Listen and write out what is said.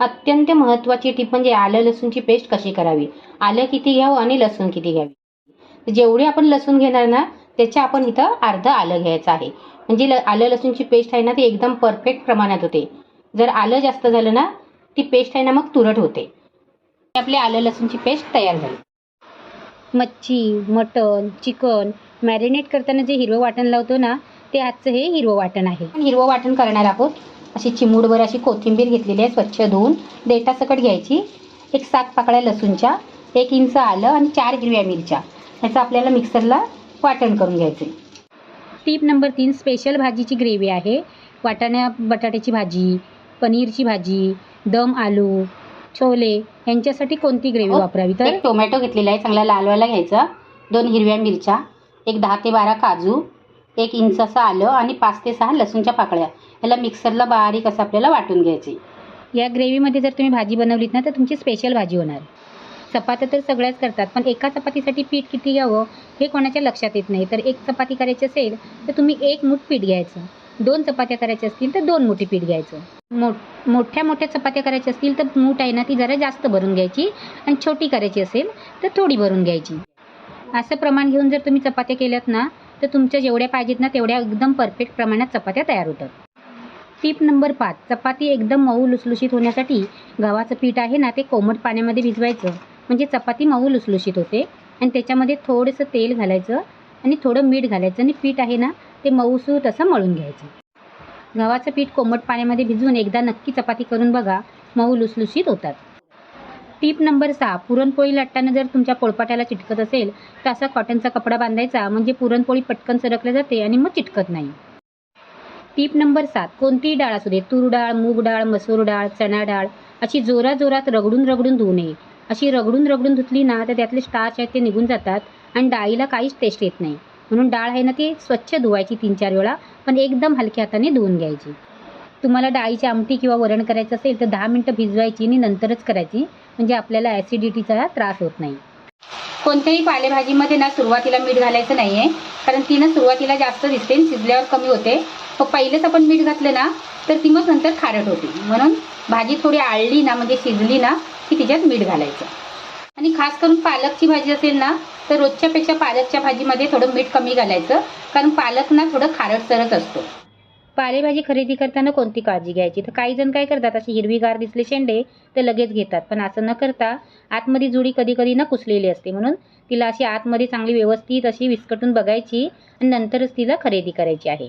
अत्यंत महत्त्वाची टीप म्हणजे आलं लसूणची पेस्ट कशी करावी? आलं किती घ्यावं आणि लसूण किती घ्यावी? जेवढे आपण लसूण घेणार ना त्याच्या आपण इथं अर्धं आलं घ्यायचं आहे. म्हणजे ल आलं लसूणची पेस्ट आहे ना ती एकदम परफेक्ट प्रमाणात होते. जर आलं जास्त झालं ना ती पेस्ट आहे ना मग तुरट होते. आपली आलं लसूणची पेस्ट तयार झाली. मच्छी मटन चिकन मॅरिनेट करताना जे हिरवं वाटण लावतो ना ते आजचं हे हिरवं वाटण आहे. हिरवं वाटण करणार आहोत. अशी चिमूडभर अशी कोथिंबीर घेतलेली आहे स्वच्छ धुवून. देठासकट घ्यायची. एक सात पाकळ्या लसूणच्या एक इंच आलं आणि चार हिरव्या मिरच्या. ह्याचं आपल्याला मिक्सरला वाटण करून घ्यायचे टीप नंबर तीन स्पेशल भाजीची ग्रेव्ही आहे. वाटाण्या बटाट्याची भाजी पनीरची भाजी दम आलू छोले यांच्यासाठी कोणती ग्रेव्ही वापरावी? तर टोमॅटो घेतलेला आहे चांगला लालवायला घ्यायचा. दोन हिरव्या मिरच्या एक दहा ते बारा काजू एक इंच असं आलं आणि पाच ते सहा लसूणच्या पाकळ्या. याला मिक्सरला बारीक असं आपल्याला वाटून घ्यायची. या ग्रेव्हीमध्ये जर तुम्ही भाजी बनवलीत ना तर तुमची स्पेशल भाजी होणार. चपात्या तर सगळ्याच करतात पण एका चपातीसाठी पीठ किती घ्यावं हे कोणाच्या लक्षात येत नाही. तर एक चपाती करायची असेल तर तुम्ही एक मूठ पीठ घ्यायचं. दोन चपात्या करायच्या असतील तर दोन मोठी पीठ घ्यायचं. मोठ मोठ्या मोठ्या चपात्या करायच्या असतील तर मूठ आहे ना ती जरा जास्त भरून घ्यायची. आणि छोटी करायची असेल तर थोडी भरून घ्यायची. असं प्रमाण घेऊन जर तुम्ही चपात्या केल्यात ना तर तुमच्या जेवढ्या पाहिजेत ना तेवढ्या एकदम परफेक्ट प्रमाणात चपात्या तयार होतात. टिप नंबर पाच चपाती एकदम मऊ लुसलुशीत होण्यासाठी गव्हाचं पीठ आहे ना ते कोमट पाण्यामध्ये भिजवायचं. म्हणजे चपाती मऊ लुसलुशीत होते. आणि त्याच्यामध्ये थोडंसं तेल घालायचं आणि थोडं मीठ घालायचं. आणि पीठ आहे ना ते मऊसूत असं मळून घ्यायचं. गव्हाचं पीठ कोमट पाण्यामध्ये भिजवून एकदा नक्की चपाती करून बघा मऊ लुसलुशीत होतात. टीप नंबर सहा पुरणपोळी लाटताना जर तुमच्या पोळपाट्याला चिटकत असेल तर असा कॉटनचा कपडा बांधायचा म्हणजे पुरणपोळी पटकन सरकल्या जाते आणि मग चिटकत नाही. टीप नंबर सात कोणतीही डाळ असू दे तूर डाळ मूग डाळ मसूर डाळ चणा डाळ अशी जोराजोरात जोरात रगडून रगडून धुवू नये. अशी रगडून रगडून धुतली ना तर त्यातले स्टार्च आहेत ते निघून जातात आणि डाळीला काहीच टेस्ट येत नाही. म्हणून डाळ आहे ना ती स्वच्छ धुवायची तीन चार वेळा पण एकदम हलक्या हाताने धुवून घ्यायची. तुम्हाला डाळीची आमटी किंवा वरण करायचं असेल तर दहा मिनटं भिजवायची आणि नंतरच करायची. म्हणजे आपल्याला ॲसिडिटीचा त्रास होत नाही. कोणत्याही पालेभाजीमध्ये ना सुरुवातीला मीठ घालायचं नाही आहे कारण ती ना सुरुवातीला जास्त दिसते शिजल्यावर कमी होते. मग पहिलेच आपण मीठ घातलं ना तर ती मग नंतर खारट होते. म्हणून भाजी थोडी आळली ना म्हणजे शिजली ना की तिच्यात मीठ घालायचं. आणि खास करून पालकची भाजी असेल ना तर रोजच्यापेक्षा पालकच्या भाजीमध्ये थोडं मीठ कमी घालायचं. कारण पालक ना थोडं खारटसरच असतो. पालेभाजी खरेदी करताना कोणती काळजी घ्यायची? तर काही जण काय करतात अशी हिरवीगार दिसले शेंडे ते लगेच घेतात. पण असं न करता आतमध्ये जुडी कधी कधी ना कुसलेली असते. म्हणून तिला अशी आतमध्ये चांगली व्यवस्थित अशी विस्कटून बघायची आणि नंतरच तिला खरेदी करायची आहे.